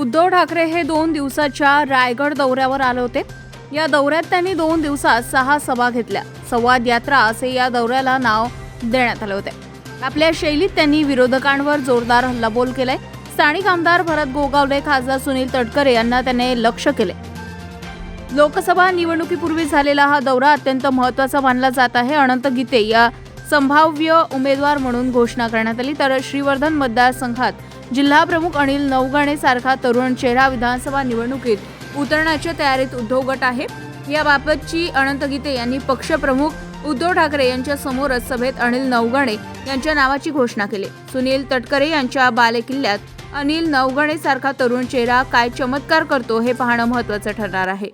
उद्धव ठाकरे हे दोन दिवसाच्या रायगड दौऱ्यावर आले होते. या दौऱ्यात त्यांनी दोन दिवसात सहा सभा घेतल्या. संवाद यात्रा असे या दौऱ्याला नाव देण्यात आले होते. आपल्या शैलीत त्यांनी विरोधकांवर जोरदार हल्लाबोल केलाय. स्थानिक आमदार भरत गोगावले खासदार सुनील तटकरे यांना त्याने लक्ष केले. लोकसभा निवडणुकीपूर्वी झालेला हा दौरा अत्यंत महत्त्वाचा मानला जात आहे. अनंत गीते या संभाव्य उमेदवार म्हणून घोषणा करण्यात आली. तर श्रीवर्धन मतदारसंघात जिल्हाप्रमुख अनिल नवगणे सारखा तरुण चेहरा विधानसभा निवडणुकीत उतरण्याच्या तयारीत उद्धव गट आहे. याबाबतची अनंत गीते यांनी पक्षप्रमुख उद्धव ठाकरे यांच्या समोरच सभेत अनिल नवगणे यांच्या नावाची घोषणा केली. सुनील तटकरे यांच्या बालेकिल्ल्यात अनिल नवगणे सारखा तरुण चेहरा काय चमत्कार करतो हे पाहणं महत्वाचं ठरणार आहे.